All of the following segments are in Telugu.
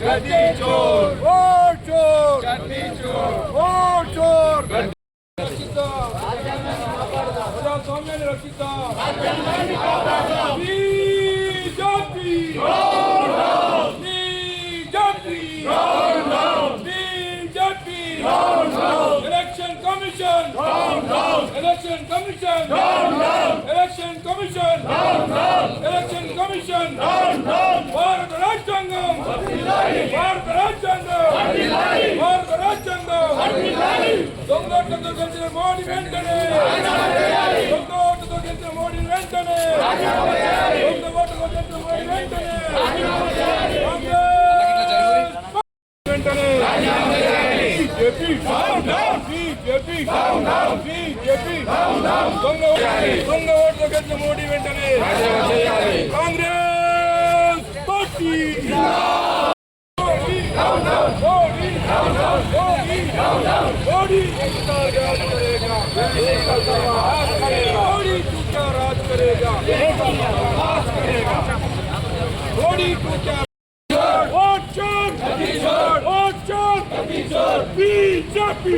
हटाओ मोदी को हटाओ राहुल गांधी जैसा हो राहुल गांधी जैसा हो election commission election commission election commission election commission భారత రాజ్యాంగం భారత రాజ్యాంగం భారత రాజ్యాంగం దొంగోట్లతో గెలిచిన మోడీ వెంటనే దొంగోట్లతో గెలిచిన మోడీ వెంటనే దొంగ ఓట్లతో గెలిచిన మోడీ వెంటనే వెంటనే బీజేపీ బీజేపీ బీజేపీ దొంగ దొంగ ఓట్లు గెలిచిన మోడీ వెంటనే కాంగ్రెస్ పార్టీ మోడీ మోడీ क्या राज करेगा मोदी को क्या वोट चोर वोट चोर BJP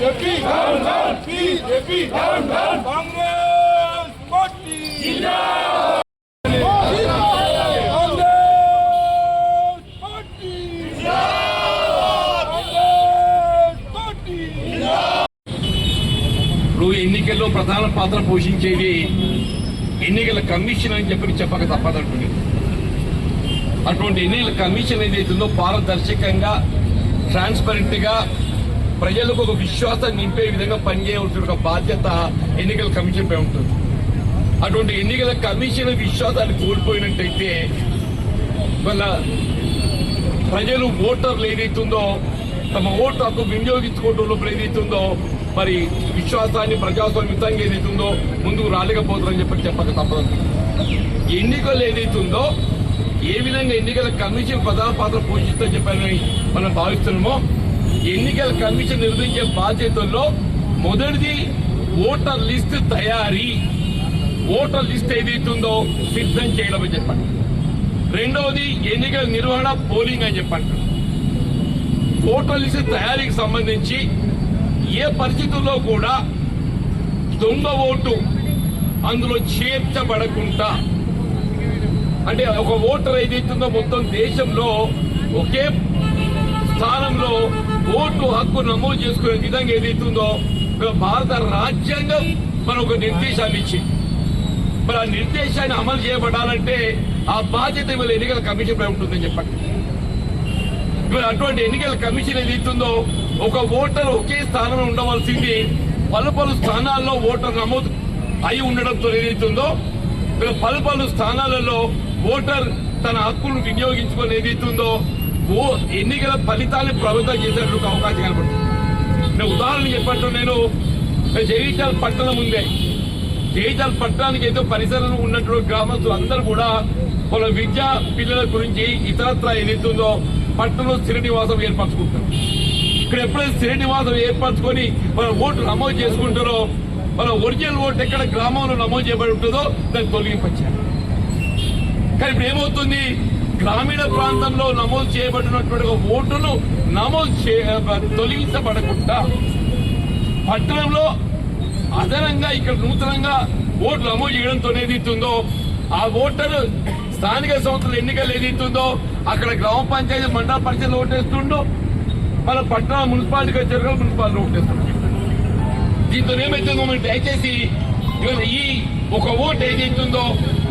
BJP BJP Congress party. ఇప్పుడు ఎన్నికల్లో ప్రధాన పాత్ర పోషించేది ఎన్నికల కమిషన్ అని చెప్పి చెప్పక తప్పదంటుంది. అటువంటి ఎన్నికల కమిషన్ ఏదైతుందో పారదర్శకంగా ట్రాన్స్పరెంట్గా ప్రజలకు ఒక విశ్వాసం నింపే విధంగా పనిచేయవలసిన ఒక బాధ్యత ఎన్నికల కమిషన్ పై ఉంటుంది. అటువంటి ఎన్నికల కమిషన్ విశ్వాసాన్ని కోల్పోయినట్టయితే వాళ్ళ ప్రజలు ఓటర్లు ఏదైతుందో తమ ఓటు హక్కు వినియోగించుకోవడంలో ఏదైతుందో మరి విశ్వాసాన్ని ప్రజాస్వామ్యంగా ఏదైతుందో ముందుకు రాలేకపోతుందని చెప్పి చెప్పక తప్పదు. ఎన్నికలు ఏదైతుందో ఏ విధంగా ఎన్నికల కమిషన్ ప్రధాన పాత్ర పోషిస్తా చెప్పని మనం భావిస్తున్నామో ఎన్నికల కమిషన్ నిర్వహించే బాధ్యతల్లో మొదటిది ఓటర్ లిస్ట్ తయారీ. ఓటర్ లిస్ట్ ఏదైతుందో సిద్ధం చేయడం అని చెప్పండి. రెండవది ఎన్నికల నిర్వహణ పోలింగ్ అని చెప్పండి. ఓటర్ లిస్ట్ తయారీకి సంబంధించి ఏ పరిస్థితుల్లో కూడా దొంగ ఓటు అందులో చేర్చబడకుండా అంటే ఒక ఓటర్ ఏదైతుందో మొత్తం దేశంలో ఒకే స్థానంలో ఓటు హక్కు నమోదు చేసుకునే విధంగా ఏదైతుందో భారత రాజ్యాంగం మన ఒక నిర్దేశాన్ని ఇచ్చింది. మరి ఆ నిర్దేశాన్ని అమలు చేయబడాలంటే ఆ బాధ్యత ఇవాళ ఎన్నికల కమిషన్ పై ఉంటుందని చెప్పండి. ఇవాళ అటువంటి ఎన్నికల కమిషన్ ఏదైతుందో ఒక ఓటర్ ఒకే స్థానంలో ఉండవలసింది పలు పలు స్థానాల్లో ఓటర్ నమోదు అయి ఉండడంతో ఏదైతుందో పలు పలు స్థానాలలో ఓటర్ తన హక్కును వినియోగించుకొని ఏదైతుందో ఓ ఎన్నికల ఫలితాన్ని ప్రభుత్వం చేసేందుకు అవకాశం కనబడుతుంది. నేను ఉదాహరణ చెప్పట్టు నేను జగిత్యాల పట్టణం ఉందే జగిత్యాల పట్టణానికి ఏదో పరిసరంలో ఉన్నటువంటి గ్రామస్తులు అందరూ కూడా వాళ్ళ విద్యా పిల్లల గురించి ఇతరత్ర ఏదైతుందో పట్టణంలో స్థిర నివాసం ఏర్పరచుకుంటారు. ఇక్కడ ఎప్పుడైతే స్థిర నివాసం ఏర్పరచుకొని వాళ్ళ ఓట్లు నమోదు చేసుకుంటారో వాళ్ళ ఒరిజినల్ ఓటు ఎక్కడ గ్రామంలో నమోదు చేయబడి ఉంటుందో దాన్ని తొలగింపచ్చారు కానీ ఇప్పుడు ఏమవుతుంది? గ్రామీణ ప్రాంతంలో నమోదు చేయబడినటువంటి ఓటును నమోదు చే తొలగించబడకుండా పట్టణంలో అదనంగా ఇక్కడ నూతనంగా ఓట్లు నమోదు చేయడంతో ఏదైతుందో ఆ ఓటర్ స్థానిక సంస్థల ఎన్నికలు ఏదైతుందో అక్కడ గ్రామ పంచాయతీ మండల పరిషత్ ఓటేస్తుండో మన పట్టణ మున్సిపాలిటీకి వచ్చారు మున్సిపాలిటీ ఓటేస్తుండో. దీంతో ఏమైతుందో మనం దయచేసి ఇవాళ ఈ ఒక ఓటు ఏదైతుందో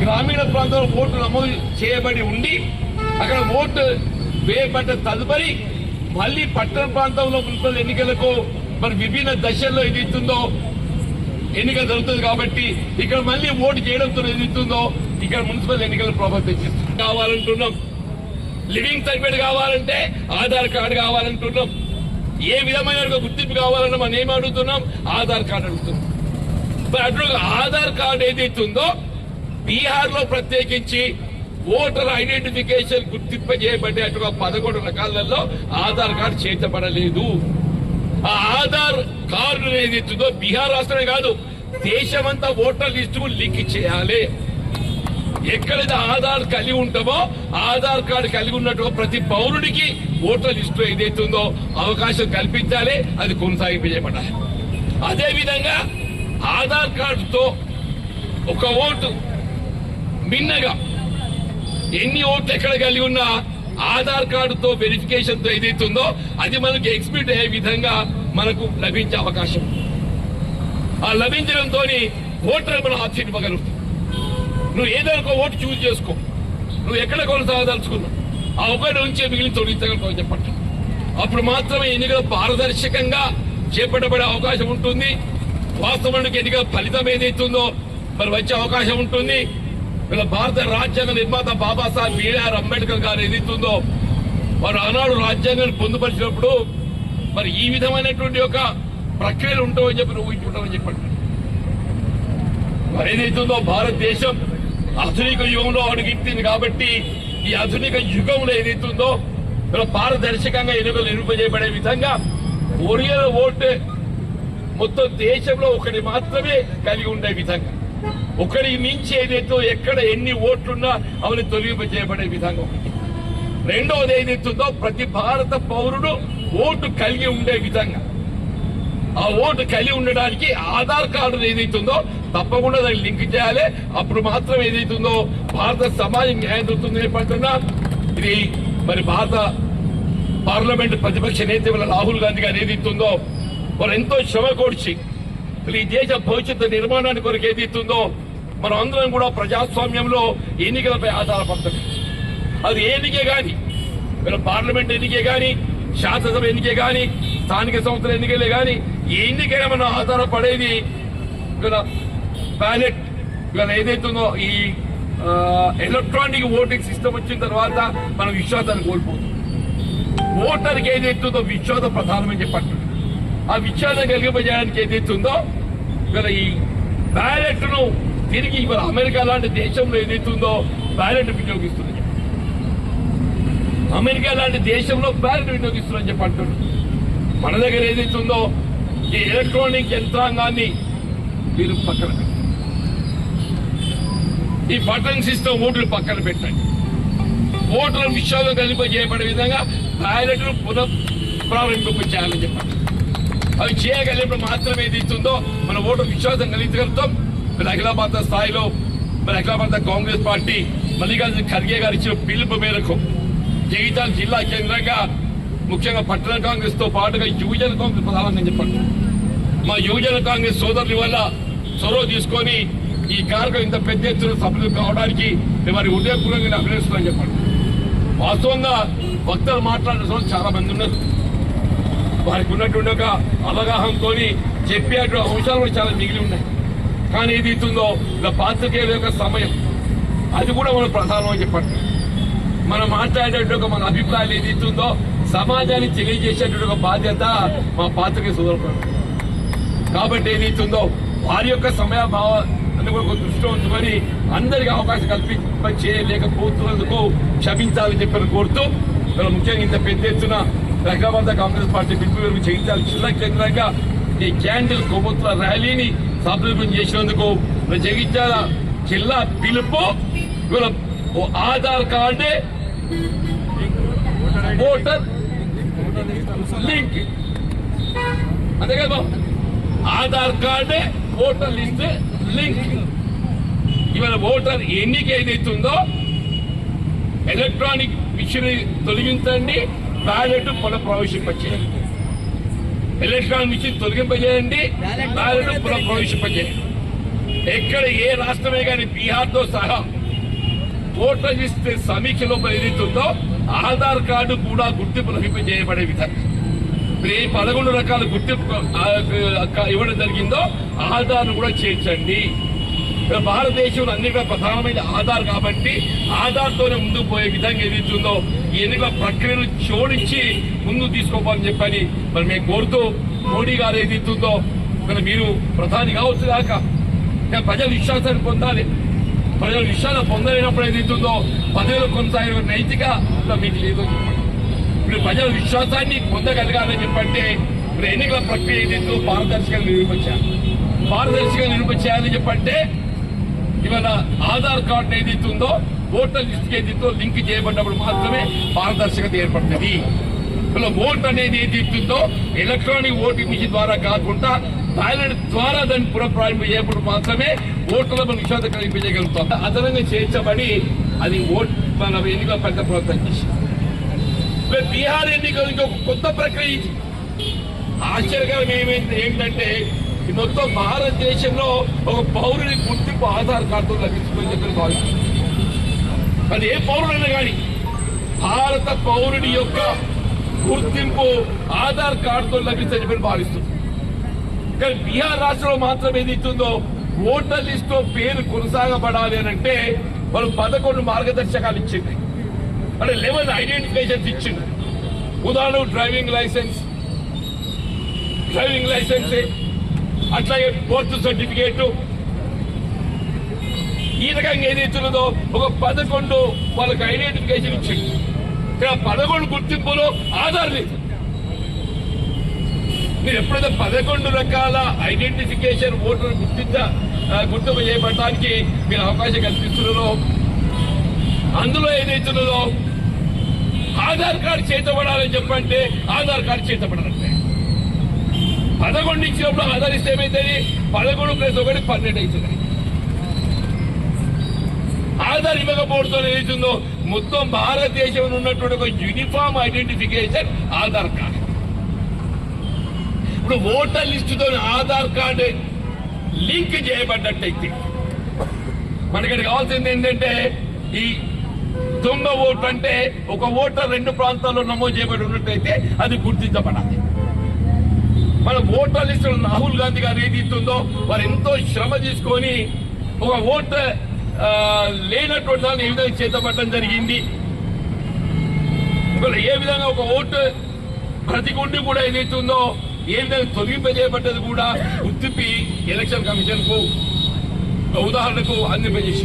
గ్రామీణ ప్రాంతంలో ఓటు నమోదు చేయబడి ఉండి అక్కడ ఓటు వేయబడ్డ తదుపరి మళ్ళీ పట్టణ ప్రాంతంలో మున్సిపల్ ఎన్నికలకు మరి విభిన్న దశల్లో ఏదైతుందో ఎన్నిక జరుగుతుంది కాబట్టి ఇక్కడ మళ్ళీ ఓటు చేయడంతో ఏదైతుందో ఇక్కడ మున్సిపల్ ఎన్నికల ప్రభుత్వం చేస్తుంది. కావాలంటున్నాం. లివింగ్ సర్టిఫికేట్ కావాలంటే ఆధార్ కార్డు కావాలంటున్నాం. ఏ విధమైన గుర్తింపు కావాలన్నా మనం ఏం అడుగుతున్నాం. ఆధార్ కార్డు అడుగుతున్నాం. మరి ఆధార్ కార్డు ఏదైతే ఉందో బీహార్లో ప్రత్యేకించి ఓటర్ ఐడెంటిఫికేషన్ గుర్తింప పదకొండు రకాలలో ఆధార్ కార్డు చేర్చబడలేదు. ఆ ఆధార్ కార్డు ఏదైతుందో బీహార్ రాష్ట్రమే కాదు దేశమంతా ఓటర్ లిస్టు లింక్ చేయాలి. ఎక్కడైతే ఆధార్ కలిగి ఉంటామో ఆధార్ కార్డు కలిగి ఉన్నట్టు ప్రతి పౌరుడికి ఓటర్ లిస్టు ఏదైతే ఉందో అవకాశం కల్పించాలి అది కొనసాగింపజేయబడాలి. అదే విధంగా ఆధార్ కార్డుతో ఒక ఓటు మిన్నగా ఎన్ని ఓట్లు ఎక్కడ కలిగి ఉన్నా ఆధార్ కార్డుతో వెరిఫికేషన్తో ఏదైతే ఉందో అది మనకు ఎక్స్పీట్ అయ్యే విధంగా మనకు లభించే అవకాశం. ఆ లభించడంతో ఓటర్ మనం ఆశ్చర్యపగలుగుతాం నువ్వు ఏదైనా ఒక ఓటు చూస్ చేసుకో. నువ్వు ఎక్కడ కొనసాగదలుచుకున్నావు? ఆ ఒకటి ఉంచే మిగిలిన తొలగించగలుగుతావు చెప్పండి అప్పుడు మాత్రమే ఎన్నికలు పారదర్శకంగా చేపట్టబడే అవకాశం ఉంటుంది. వాస్తవానికి ఎన్నికల ఫలితం ఏదైతుందో మరి వచ్చే అవకాశం ఉంటుంది. వీళ్ళ భారత రాజ్యాంగ నిర్మాత బాబాసాహెబ్ బీఆర్ అంబేద్కర్ గారు ఏదైతుందో వారు ఆనాడు రాజ్యాంగాన్ని పొందుపరిచినప్పుడు మరి ఈ విధమైనటువంటి ఒక ప్రక్రియలు ఉంటామని చెప్పి ఊహించుకుంటామని చెప్పండి. మరి ఏదైతుందో భారతదేశం ఆధునిక యుగంలో అడుగుతుంది కాబట్టి ఈ ఆధునిక యుగంలో ఏదైతుందో ఇలా పారదర్శకంగా ఎన్నికలు నిరూపజేయబడే విధంగా ఒరియల్ ఓటు మొత్తం దేశంలో ఒకటి మాత్రమే కలిగి ఉండే విధంగా. ఒకరికి మించి ఏదైతే ఎక్కడ ఎన్ని ఓట్లున్నా అవని తొలగింపజేయబడే విధంగా ఒకటి రెండవది ఏదైతుందో ప్రతి భారత పౌరుడు ఓటు కలిగి ఉండే విధంగా. ఆ ఓటు కలిగి ఉండడానికి ఆధార్ కార్డు ఏదైతుందో తప్పకుండా దాన్ని లింక్ చేయాలి. అప్పుడు మాత్రం ఏదైతుందో భారత సమాజం న్యాయం దొరుకుతుంది ఏర్పడుతున్నా ఇది మరి భారత పార్లమెంట్ ప్రతిపక్ష నేత రాహుల్ గాంధీ గారు ఏదైతుందో వారు ఎంతో శ్రమ కూర్చి ఈ దేశ భవిష్యత్తు నిర్మాణానికి కొరకు ఏదైతుందో మనం అందరం కూడా ప్రజాస్వామ్యంలో ఎన్నికలపై ఆధారపడుతుంది అది ఏ ఎన్నికే కానీ మీరు పార్లమెంట్ ఎన్నికే కానీ శాసనసభ ఎన్నికే కానీ స్థానిక సంస్థల ఎన్నికలే కానీ ఏ ఎన్నికైనా మనం ఆధారపడేది వీళ్ళ బ్యాలెట్ ఇలా ఏదైతుందో ఈ ఎలక్ట్రానిక్ ఓటింగ్ సిస్టమ్ వచ్చిన తర్వాత మనం విశ్వాసాన్ని కోల్పోతాం. ఓటర్కి ఏదైతుందో విశ్వాసం ప్రధానమని చెప్పట్టు ఆ విశ్వాసం కలిగిపోయడానికి ఏదైతుందో ఇవాళ ఈ బ్యాలెట్ను తిరిగి ఇవాళ అమెరికా లాంటి దేశంలో ఏదైతుందో బ్యాలెట్ వినియోగిస్తుంది అమెరికా లాంటి దేశంలో బ్యాలెట్ వినియోగిస్తున్నారని చెప్పి అంటున్నారు. మన దగ్గర ఏదైతుందో ఈ ఎలక్ట్రానిక్ యంత్రాంగాన్ని మీరు పక్కన ఈ బటన్ సిస్టమ్ ఓట్లు పక్కన పెట్టండి. ఓట్ల విశ్వాసం కలిపజేయబడే విధంగా బ్యాలెట్ పునః ప్రారంభింప చేయాలని చెప్పండి అవి చేయగలిగినప్పుడు మాత్రమే ఏది ఇస్తుందో మన ఓటు విశ్వాసం కలిగించగలుగుతాం. మరి అఖిల భారత స్థాయిలో మరి అఖిల భారత కాంగ్రెస్ పార్టీ మల్లికార్జున ఖర్గే గారు ఇచ్చిన పిలుపు మేరకు జగిత్యాల జిల్లా కేంద్రంగా ముఖ్యంగా పట్టణ కాంగ్రెస్తో పాటుగా యువజన కాంగ్రెస్ ప్రధానంగా చెప్పండి. మా యువజన కాంగ్రెస్ సోదరుల వల్ల చొరవ తీసుకొని ఈ కార్యక్రమం ఇంత పెద్ద ఎత్తున సభ్యులు కావడానికి మేము వారి హృదయపూర్వకంగా అభినందిస్తున్నామని చెప్పండి. వాస్తవంగా భక్తులు మాట్లాడిన చాలా మంది ఉన్నారు. వారికి ఉన్నటువంటి ఒక అవగాహనతో చెప్పేటువంటి అంశాలు కూడా చాలా మిగిలి ఉన్నాయి. కానీ ఏది ఇస్తుందో ఇలా పాత్రికేయుల యొక్క సమయం. అది కూడా మనం ప్రధానమని చెప్పండి మనం మాట్లాడేటువంటి ఒక మన అభిప్రాయాలు ఏది ఇస్తుందో సమాజానికి తెలియజేసేటువంటి ఒక బాధ్యత మా పాత్రికే సోదరుడు కాబట్టి ఏది ఇస్తుందో వారి యొక్క సమయ భావ అందుకు కొంచెం దృష్టిలో ఉంచుకొని అందరికి అవకాశం కల్పింప చేయలేకపోతున్నందుకు క్షమించాలని చెప్పని కోరుతూ ముఖ్యంగా ఇంత పెద్ద ఎత్తున హైదరాబాద్ కాంగ్రెస్ పార్టీ పిలుపు చేయించాలి. జయించాలి జిల్లా కేంద్రంగా ఈ క్యాండిల్ కొవ్వొత్తుల ర్యాలీని సఫలీకృతం చేసినందుకు మరి జగిత్యాల జిల్లా పిలుపు? ఇవాళ ఓ ఆధార్ కార్డే? Voter link. అంతే కదా ఆధార్ కార్డే ఓటర్ లిస్ట్ లింక్. ఇవాళ ఓటర్ ఎన్నిక ఏదైతుందో ఎలక్ట్రానిక్ మిషన్ తొలగించండి. బ్యాలెట్ పునః ప్రవేశింపచేయండి ఎలక్ట్రానిక్ మిషన్ తొలగింపజేయండి బ్యాలెట్ పునః ప్రవేశింపజేయండి ఎక్కడ ఏ రాష్ట్రమే కానీ బీహార్తో సహా ఓట్ల లిస్ట్ సమీక్ష లోపల ఏదైతుందో ఆధార్ కార్డు కూడా గుర్తింపు లభింపజేయబడే విధంగా ఇప్పుడు ఏ పదకొండు రకాల గుర్తింపు ఇవ్వడం జరిగిందో ఆధార్ కూడా చేర్చండి. ఇక్కడ భారతదేశంలో అన్నిటిలో ప్రధానమైన ఆధార్ కాబట్టి ఆధార్తోనే ముందుకు పోయే విధంగా ఎదుగుతుందో ఈ ఎన్నికల ప్రక్రియను జోడించి ముందుకు తీసుకోవాలని చెప్పని మరి మేము కోరుతూ మోడీ గారు ఏదైతుందో మరి మీరు ప్రధాని కావచ్చు కాక ప్రజల విశ్వాసాన్ని పొందాలి. ప్రజల విషయాలు పొందలేనప్పుడు ఏదైతుందో పదవిలో కొనసాగిన నైతిక మీకు లేదు ఇప్పుడు ప్రజల విశ్వాసాన్ని పొందగలగాలని చెప్పంటే ఇప్పుడు ఎన్నికల ప్రక్రియ ఏదైతుందో పారదర్శకంగా నిరూపించాలి. పారదర్శకంగా నిరూపించాలని చెప్పంటే ఇవాళ ఆధార్ కార్డు ఏదైతే ఉందో ఓటర్ లిస్ట్ ఏదైతే లింక్ చేయబడినప్పుడు మాత్రమే పారదర్శకత ఏర్పడుతుంది. ఇలా ఓట్ అనేది ఏదైతుందో ఎలక్ట్రానిక్ ఓటింగ్ మిషన్ ద్వారా కాకుండా బ్యాలెట్ ద్వారా దాన్ని పునఃప్రారంభం చేయబడి మాత్రమే ఓట్ల నిషేధం కల్పించగలుగుతాం. అదనంగా చేర్చబడి అది ఓట్ మన ఎన్నికల పెద్ద ప్రవర్తన చేసింది బీహార్ ఎన్నికలు ఇంకొక కొత్త ప్రక్రియ ఆశ్చర్యకరం ఏమైంది? ఏంటంటే ఈ మొత్తం భారతదేశంలో ఒక పౌరుని గుర్తింపు ఆధార్ కార్డు లభించుకొని చెప్పి భావిస్తుంది అది ఏ పౌరుడైనా కానీ భారత పౌరుడి యొక్క గుర్తింపు ఆధార్ కార్డుతో లభిస్తుందని చెప్పి భావిస్తుంది కానీ బీహార్ రాష్ట్రంలో మాత్రం ఏది ఇస్తుందో ఓటర్ లిస్ట్లో పేరు కొనసాగబడాలి అని అంటే వాళ్ళు పదకొండు మార్గదర్శకాలు ఇచ్చింది. అంటే లెవెన్ ఐడెంటిఫికేషన్స్ ఇచ్చింది. ఉదాహరణ డ్రైవింగ్ లైసెన్స్. Driving licence. అట్లాగే బర్త్ సర్టిఫికేట్. ఈ రకంగా ఏదైతున్నదో ఒక పదకొండు వాళ్ళకి ఐడెంటిఫికేషన్ ఇచ్చింది. ఇక్కడ పదకొండు గుర్తింపులో ఆధార్ లేదు. మీరు ఎప్పుడైతే పదకొండు రకాల ఐడెంటిఫికేషన్ ఓటర్ గుర్తించ గుర్తింపు చేయబడటానికి మీరు అవకాశం కల్పిస్తున్నదో అందులో ఏదైతున్నదో ఆధార్ కార్డు చేతపడాలని చెప్పంటే ఆధార్ కార్డు చేతపడాలంటే పదకొండు ఇచ్చినప్పుడు ఆధార్ ఇస్తే ఏమైతుంది? పదకొండు ప్లస్ ఒకటి పన్నెండు అవుతుంది. ఆధార్ ఇవ్వకపోవడంతో ఏమవుతుందో మొత్తం భారతదేశంలో ఉన్నటువంటి ఒక యూనిఫామ్ ఐడెంటిఫికేషన్ ఆధార్ కార్డు ఇప్పుడు ఓటర్ లిస్టుతో ఆధార్ కార్డు లింక్ చేయబడ్డట్టయితే మనకి కావాల్సింది ఏంటంటే ఈ దొంగ ఓటు అంటే ఒక ఓటర్ రెండు ప్రాంతాల్లో నమోదు చేయబడి ఉన్నట్టయితే అది గుర్తించబడాలి. మన ఓటర్ లిస్టులు రాహుల్ గాంధీ గారు ఏది ఇస్తుందో వారు ఎంతో శ్రమ తీసుకొని ఒక ఓట్ లేనటువంటి దాన్ని ఏ విధంగా చేతపట్టడం జరిగింది? ఇవాళ ఏ విధంగా ఒక ఓటు ప్రతి గుండి కూడా ఏదైతుందో ఏ విధంగా తొలగింపజేయబడ్డది కూడా గుర్తింపి ఎలక్షన్ కమిషన్కు ఉదాహరణకు అందింపజేసి